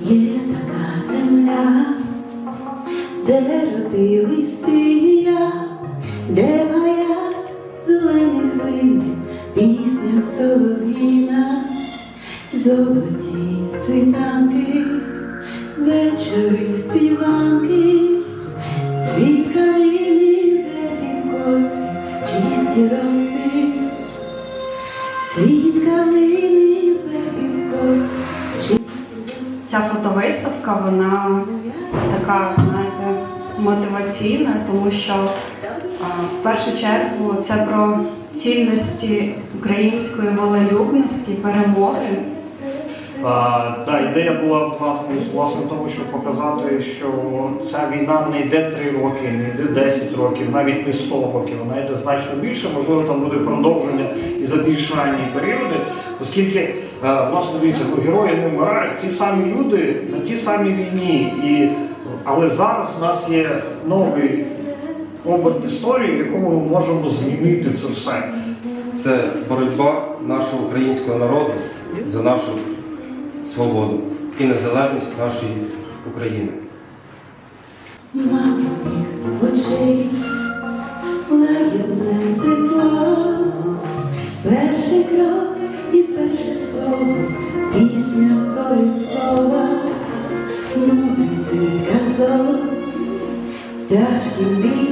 Є така земля, де родились ти і я, де гаях зелених глин пісня солов'їна, золоті світанки, вечори співанки, цвіт калини, вербів коси, чисті роси, цвіт калини, Ця фотовиставка, вона така, знаєте, мотиваційна, тому що в першу чергу це про цінності української волелюбності, перемоги. Та ідея була власне, тому, щоб показати, що ця війна не йде 3 роки, не йде 10 років, навіть не 100 років, вона йде значно більше, можливо, там буде продовження і за більш ранні періоди, оскільки е, власне дивіться, ну, герої не вмирають, ті самі люди на тій самій війні. І, але зараз у нас є новий оберт історії, в якому ми можемо змінити це все. Це боротьба нашого українського народу за нашу свободу і незалежність нашої України. Маминих очей лагідне тепло, перший крок і перше слово, пісня колискова, мудрий світ казок, та шкільний